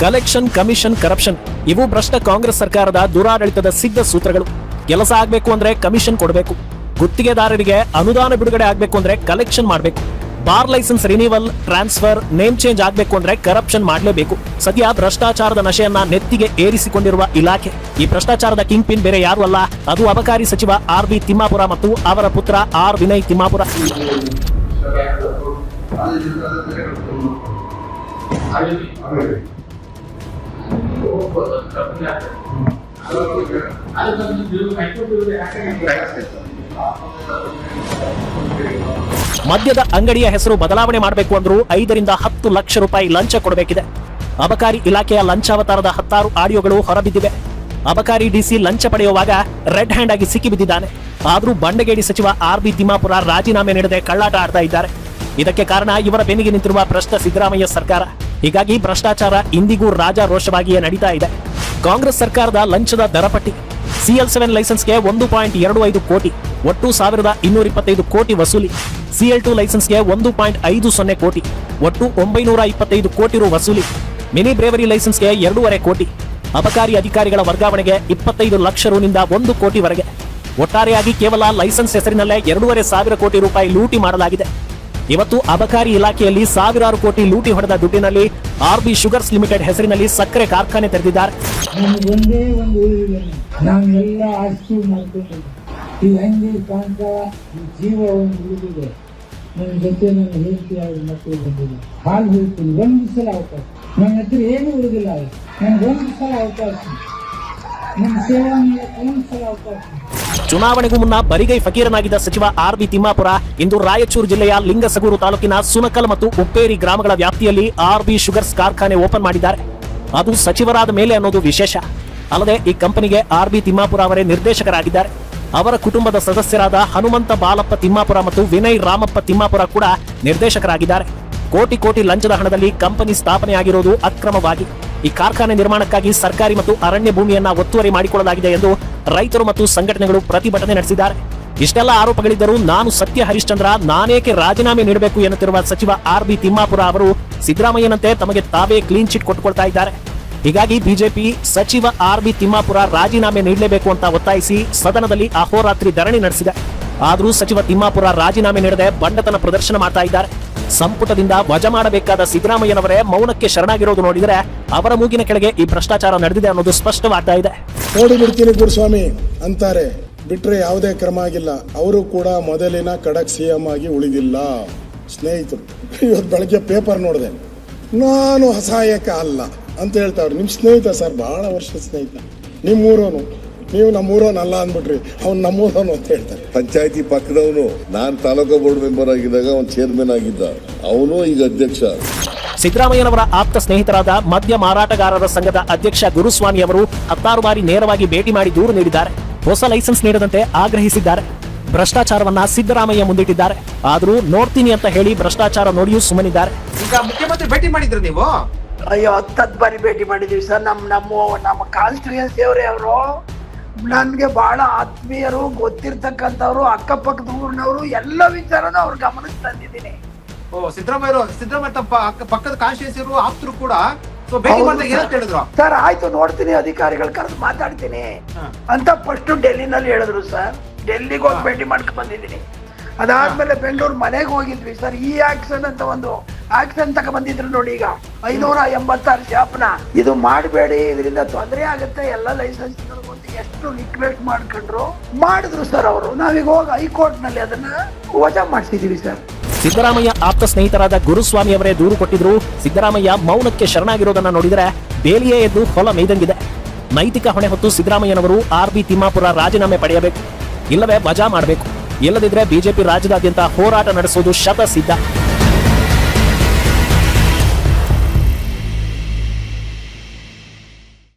Collection commission corruption ಇವು ಭ್ರಷ್ಟ ಕಾಂಗ್ರೆಸ್ ಸರ್ಕಾರದ ದುರಾಡಳಿತದ ಸಿದ್ಧ ಸೂತ್ರಗಳು ಕೆಲಸ ಆಗ್ಬೇಕು ಅಂದ್ರೆ ಕಮಿಷನ್ ಕೊಡಬೇಕು ಗುತ್ತಿಗೆದಾರರಿಗೆ ಅನುದಾನ ಬಿಡುಗಡೆ ಆಗ್ಬೇಕು ಅಂದ್ರೆ ಕಲೆಕ್ಷನ್ ಮಾಡಬೇಕು bar licence renewal transfer name change ಆಗ್ಬೇಕು ಅಂದ್ರೆ ಕರಪ್ಷನ್ ಮಾಡಲೇಬೇಕು ಸದ್ಯ ಭ್ರಷ್ಟಾಚಾರದ ನಶೆಯನ್ನ ನೆತ್ತಿಗೆ ಏರಿಸಿಕೊಂಡಿರುವ ಇಲಾಖೆ ಈ ಭ್ರಷ್ಟಾಚಾರದ ಕಿಂಗ್ ಪಿನ್ ಬೇರೆ ಯಾರು ಅಲ್ಲ ಅದು ಅಬಕಾರಿ ಸಚಿವ ಆರ್ ಬಿ ತಿಮ್ಮಾಪುರ ಮತ್ತು ಅವರ ಪುತ್ರ ಆರ್ ವಿನಯ್ ತಿಮ್ಮಾಪುರ ಮದ್ಯದ ಅಂಗಡಿಯ ಹೆಸರು ಬದಲಾವಣೆ ಮಾಡಬೇಕು ಅಂದ್ರೂ ಐದರಿಂದ ಹತ್ತು ಲಕ್ಷ ರೂಪಾಯಿ ಲಂಚ ಕೊಡಬೇಕಿದೆ. ಅಬಕಾರಿ ಇಲಾಖೆಯ ಲಂಚಾವತಾರದ ಹತ್ತಾರು ಆಡಿಯೋಗಳು ಹೊರಬಿದ್ದಿವೆ. ಅಬಕಾರಿ ಡಿಸಿ ಲಂಚ ಪಡೆಯುವಾಗ ರೆಡ್ ಹ್ಯಾಂಡ್ ಆಗಿ ಸಿಕ್ಕಿಬಿದ್ದಿದ್ದಾನೆ. ಆದ್ರೂ ಬಂಡಗೇಡಿ ಸಚಿವ ಆರ್ ಬಿ ತಿಮ್ಮಾಪುರ ರಾಜೀನಾಮೆ ನೀಡದೆ ಕಳ್ಳಾಟ ಆಡ್ತಾ ಇದ್ದಾರೆ. ಇದಕ್ಕೆ ಕಾರಣ ಇವರ ಬೆನ್ನಿಗೆ ನಿಂತಿರುವ ಭ್ರಷ್ಟ ಸಿದ್ದರಾಮಯ್ಯ ಸರ್ಕಾರ. ಹೀಗಾಗಿ ಭ್ರಷ್ಟಾಚಾರ ಇಂದಿಗೂ ರಾಜಾರೋಷವಾಗಿಯೇ ನಡೀತಾ ಇದೆ. ಕಾಂಗ್ರೆಸ್ ಸರ್ಕಾರದ ಲಂಚದ ದರಪಟ್ಟಿ, ಸಿಎಲ್ ಸೆವೆನ್ ಲೈಸೆನ್ಸ್ಗೆ ಒಂದು ಪಾಯಿಂಟ್ ಎರಡು ಐದು ಕೋಟಿ, ಒಟ್ಟು ಸಾವಿರದ ಇನ್ನೂರ ಇಪ್ಪತ್ತೈದು ಕೋಟಿ ವಸೂಲಿ, ಸಿಎಲ್ ಟು ಲೈಸೆನ್ಸ್ಗೆ ಒಂದು ಪಾಯಿಂಟ್ ಐದು ಸೊನ್ನೆ ಕೋಟಿ, ಒಟ್ಟು ಒಂಬೈನೂರ ಇಪ್ಪತ್ತೈದು ಕೋಟಿ ರು ವಸೂಲಿ, ಮಿನಿ ಬ್ರೇವರಿ ಲೈಸೆನ್ಸ್ಗೆ ಎರಡೂವರೆ ಕೋಟಿ, ಅಬಕಾರಿ ಅಧಿಕಾರಿಗಳ ವರ್ಗಾವಣೆಗೆ ಇಪ್ಪತ್ತೈದು ಲಕ್ಷ ರುನಿಂದ ಒಂದು ಕೋಟಿವರೆಗೆ, ಒಟ್ಟಾರೆಯಾಗಿ ಕೇವಲ ಲೈಸೆನ್ಸ್ ಹೆಸರಿನಲ್ಲೇ ಎರಡೂವರೆ ಸಾವಿರ ಕೋಟಿ ರೂಪಾಯಿ ಲೂಟಿ ಮಾಡಲಾಗಿದೆ. ಇವತ್ತು ಅಬಕಾರಿ ಇಲಾಖೆಯಲ್ಲಿ ಸಾವಿರಾರು ಕೋಟಿ ಲೂಟಿ ಹೊಡೆದ ದುಡ್ಡಿನಲ್ಲಿ ಆರ್ ಬಿ ಶುಗರ್ಸ್ ಲಿಮಿಟೆಡ್ ಹೆಸರಿನಲ್ಲಿ ಸಕ್ಕರೆ ಕಾರ್ಖಾನೆ ತೆರೆದಿದ್ದಾರೆ. ನನ್ನ ಜೊತೆ ನನ್ನ ಹೇಳ್ತೀನಿ ಒಂದು ಸಲ ಅವಕಾಶ. ನನ್ನ ಹತ್ರ ಏನು ಉಳಿದಿಲ್ಲ. ನನ್ಗೆ ಒಂದು ಸಲ ಅವಕಾಶ. ಚುನಾವಣೆಗೂ ಮುನ್ನ ಬರಿಗೈ ಫಕೀರನಾಗಿದ್ದ ಸಚಿವ ಆರ್ ಬಿ ತಿಮ್ಮಾಪುರ ಇಂದು ರಾಯಚೂರು ಜಿಲ್ಲೆಯ ಲಿಂಗಸಗೂರು ತಾಲೂಕಿನ ಸುನಕಲ್ ಮತ್ತು ಉಪ್ಪೇರಿ ಗ್ರಾಮಗಳ ವ್ಯಾಪ್ತಿಯಲ್ಲಿ ಆರ್ ಬಿ ಶುಗರ್ಸ್ ಕಾರ್ಖಾನೆ ಓಪನ್ ಮಾಡಿದ್ದಾರೆ. ಅದು ಸಚಿವರಾದ ಮೇಲೆ ಅನ್ನೋದು ವಿಶೇಷ. ಅಲ್ಲದೆ ಈ ಕಂಪನಿಗೆ ಆರ್ ಬಿ ತಿಮ್ಮಾಪುರ ಅವರೇ ನಿರ್ದೇಶಕರಾಗಿದ್ದಾರೆ. ಅವರ ಕುಟುಂಬದ ಸದಸ್ಯರಾದ ಹನುಮಂತ ಬಾಲಪ್ಪ ತಿಮ್ಮಾಪುರ ಮತ್ತು ವಿನಯ್ ರಾಮಪ್ಪ ತಿಮ್ಮಾಪುರ ಕೂಡ ನಿರ್ದೇಶಕರಾಗಿದ್ದಾರೆ. ಕೋಟಿ ಕೋಟಿ ಲಂಚದ ಹಣದಲ್ಲಿ ಕಂಪನಿ ಸ್ಥಾಪನೆಯಾಗಿರುವುದು ಅಕ್ರಮವಾಗಿ. ಈ ಕಾರ್ಖಾನೆ ನಿರ್ಮಾಣಕ್ಕಾಗಿ ಸರ್ಕಾರಿ ಮತ್ತು ಅರಣ್ಯ ಭೂಮಿಯನ್ನ ಒತ್ತುವರಿ ಮಾಡಿಕೊಳ್ಳಲಾಗಿದೆ ಎಂದು ರೈತರು ಮತ್ತು ಸಂಘಟನೆಗಳು ಪ್ರತಿಭಟನೆ ನಡೆಸಿದ್ದಾರೆ. ಇಷ್ಟೆಲ್ಲ ಆರೋಪಗಳಿದ್ದರೂ ನಾನು ಸತ್ಯ ಹರಿಶ್ಚಂದ್ರ, ನಾನೇಕೆ ರಾಜೀನಾಮೆ ನೀಡಬೇಕು ಎನ್ನುತ್ತಿರುವ ಸಚಿವ ಆರ್ ಬಿ ತಿಮ್ಮಾಪುರ ಅವರು ಸಿದ್ದರಾಮಯ್ಯನಂತೆ ತಮಗೆ ತಾವೇ ಕ್ಲೀನ್ ಚಿಟ್ ಕೊಟ್ಟುಕೊಳ್ತಾ ಇದ್ದಾರೆ. ಹೀಗಾಗಿ ಬಿಜೆಪಿ ಸಚಿವ ಆರ್ ಬಿ ತಿಮ್ಮಾಪುರ ರಾಜೀನಾಮೆ ನೀಡಲೇಬೇಕು ಅಂತ ಒತ್ತಾಯಿಸಿ ಸದನದಲ್ಲಿ ಅಹೋರಾತ್ರಿ ಧರಣಿ ನಡೆಸಿದೆ. ಆದರೂ ಸಚಿವ ತಿಮ್ಮಾಪುರ ರಾಜೀನಾಮೆ ನೀಡದೆ ಬಂಡತನ ಪ್ರದರ್ಶನ ಮಾಡ್ತಾ ಇದ್ದಾರೆ. ಸಂಪುಟದಿಂದ ವಜಾ ಮಾಡಬೇಕಾದ ಸಿದ್ದರಾಮಯ್ಯನವರೇ ಮೌನಕ್ಕೆ ಶರಣಾಗಿರೋದು ನೋಡಿದರೆ ಅವರ ಮೂಗಿನ ಕೆಳಗೆ ಈ ಭ್ರಷ್ಟಾಚಾರ ನಡೆದಿದೆ ಅನ್ನೋದು ಸ್ಪಷ್ಟವಾಗ್ತಾ ಇದೆ. ನೋಡಿ ಬಿಡ್ತೀನಿ ಗುರುಸ್ವಾಮಿ ಅಂತಾರೆ, ಬಿಟ್ರೆ ಯಾವುದೇ ಕ್ರಮ ಆಗಿಲ್ಲ. ಅವರು ಕೂಡ ಮೊದಲಿನ ಖಡಕ್ ಸಿಎಂ ಆಗಿ ಉಳಿದಿಲ್ಲ. ಸ್ನೇಹಿತರು, ಇವತ್ತು ಬೆಳಗ್ಗೆ ಪೇಪರ್ ನೋಡಿದೆ. ನಾನು ಅಸಹಾಯಕ ಅಲ್ಲ ಅಂತ ಹೇಳ್ತಾವ್ರು ನಿಮ್ಮ ಸ್ನೇಹಿತ ಸರ್, ಬಹಳ ವರ್ಷದ ಸ್ನೇಹಿತ. ನಿಮ್ಮೂರೋನು ನೀವು ನಮ್ಮೂರವನಲ್ಲ ಅಂದ್ಬಿಟ್ರಿ. ಅವ್ನು ನಮ್ಮೂರವನು ಅಂತ ಹೇಳ್ತಾರೆ. ಪಂಚಾಯತಿ ಪಕ್ಕದವನು ನಾನು ತಾಲೂಕು ಬೋರ್ಡ್ ಮೆಂಬರ್ ಆಗಿದ್ದಾಗ ಅವ್ನು ಚೇರ್ಮನ್ ಆಗಿದ್ದ. ಅವನು ಈಗ ಅಧ್ಯಕ್ಷ. ಸಿದ್ದರಾಮಯ್ಯನವರ ಆಪ್ತ ಸ್ನೇಹಿತರಾದ ಮದ್ಯ ಮಾರಾಟಗಾರರ ಸಂಘದ ಅಧ್ಯಕ್ಷ ಗುರುಸ್ವಾಮಿ ಅವರು ಹತ್ತಾರು ಬಾರಿ ನೇರವಾಗಿ ಭೇಟಿ ಮಾಡಿ ದೂರು ನೀಡಿದ್ದಾರೆ. ಹೊಸ ಲೈಸೆನ್ಸ್ ನೀಡದಂತೆ ಆಗ್ರಹಿಸಿದ್ದಾರೆ. ಭ್ರಷ್ಟಾಚಾರವನ್ನ ಸಿದ್ದರಾಮಯ್ಯ ಮುಂದಿಟ್ಟಿದ್ದಾರೆ. ಆದರೂ ನೋಡ್ತೀನಿ ಅಂತ ಹೇಳಿ ಭ್ರಷ್ಟಾಚಾರ ನೋಡಿಯೂ ಸುಮ್ಮನಿದ್ದಾರೆ. ಈಗ ಮುಖ್ಯಮಂತ್ರಿ ಭೇಟಿ ಮಾಡಿದ್ರು ನೀವು? ಅಯ್ಯೋ ಹತ್ತತ್ತು ಬಾರಿ ಭೇಟಿ ಮಾಡಿದೀವಿ ಸರ್. ನಮ್ಮ ನಮ್ಮ ನಮ್ಮ ಕಾನ್ಸ್ಟಿಟ್ಯೂನ್ಸಿ ಅವರೇ ಅವರು. ನನ್ಗೆ ಬಹಳ ಆತ್ಮೀಯರು ಗೊತ್ತಿರ್ತಕ್ಕಂಥವ್ರು ಅಕ್ಕಪಕ್ಕದ ಊರಿನವರು ಎಲ್ಲ ವಿಚಾರನ ಅವ್ರ ಗಮನಕ್ಕೆ ತಂದಿದ್ದೀನಿ. ಓ ಸಿದ್ದರಾಮಯ್ಯ ಸಿದ್ದರಾಮಯ್ಯ ತಪ್ಪ ಅಕ್ಕ- ಪಕ್ಕದ ಕಾಶಿಯರು ಆಪ್ತರು ಕೂಡ. ಸೊ ಭೇಟಿ ಮಾಡಿದಾಗ ಏನಂತ ಹೇಳಿದ್ರು? ಸರ್ ಆಯ್ತು ನೋಡ್ತೀನಿ ಅಧಿಕಾರಿಗಳು ಕರೆದು ಮಾತಾಡ್ತೀನಿ. ಅಂತ ಫಸ್ಟ್ ಡೆಲ್ಲಿನಲ್ಲಿ ಹೇಳಿದ್ರು ಸರ್. ಡೆಲ್ಲಿಗೆ ಹೋಗಿ ಭೇಟಿ ಮಾಡ್ಕೊಂಡ್ ಬಂದಿದ್ದೀನಿ. ಅದಾದ್ಮೇಲೆ ಬೆಂಗಳೂರು ಮನೆಗೆ ಹೋಗಿದ್ವಿ ಸರ್. ಈ ಆಕ್ಷನ್ ಅಂತ ಒಂದು ಆಕ್ಷನ್ ತಕ ಬಂದಿದ್ರು ನೋಡಿ ಈಗ. ಐನೂರ ಎಂಬತ್ತಾರು ಶಾಪ್ನ. ಇದು ಮಾಡಬೇಡಿ, ಇದರಿಂದ ತೊಂದರೆ ಆಗುತ್ತೆ. ಎಲ್ಲ ಲೈಸೆನ್ಸ್ ಎಷ್ಟು ರಿಕ್ವೆಸ್ಟ್ ಮಾಡ್ಕೊಂಡ್ರು, ಮಾಡಿದ್ರು ಸರ್ ಅವರು. ನಾವೀಗ ಹೋಗಿ ಹೈಕೋರ್ಟ್ನಲ್ಲಿ ಅದನ್ನ ವಜಾ ಮಾಡಿಸಿದೀವಿ ಸರ್. ಸಿದ್ದರಾಮಯ್ಯ ಆಪ್ತ ಸ್ನೇಹಿತರಾದ ಗುರುಸ್ವಾಮಿ ಅವರೇ ದೂರು ಕೊಟ್ಟಿದ್ರು. ಸಿದ್ದರಾಮಯ್ಯ ಮೌನಕ್ಕೆ ಶರಣಾಗಿರೋದನ್ನ ನೋಡಿದರೆ ಬೇಲಿಯೇ ಎದ್ದು ಹೊಲ ಮೇಯ್ದಂಗಿದೆ. ನೈತಿಕ ಹೊಣೆ ಹೊತ್ತು ಸಿದ್ದರಾಮಯ್ಯನವರು ಆರ್ ಬಿ ತಿಮ್ಮಾಪುರ ರಾಜೀನಾಮೆ ಪಡೆಯಬೇಕು. ಇಲ್ಲವೇ ವಜಾ ಮಾಡಬೇಕು. ಇಲ್ಲದಿದ್ರೆ ಬಿಜೆಪಿ ರಾಜ್ಯದಾದ್ಯಂತ ಹೋರಾಟ ನಡೆಸುವುದು ಶತ ಸಿದ್ಧ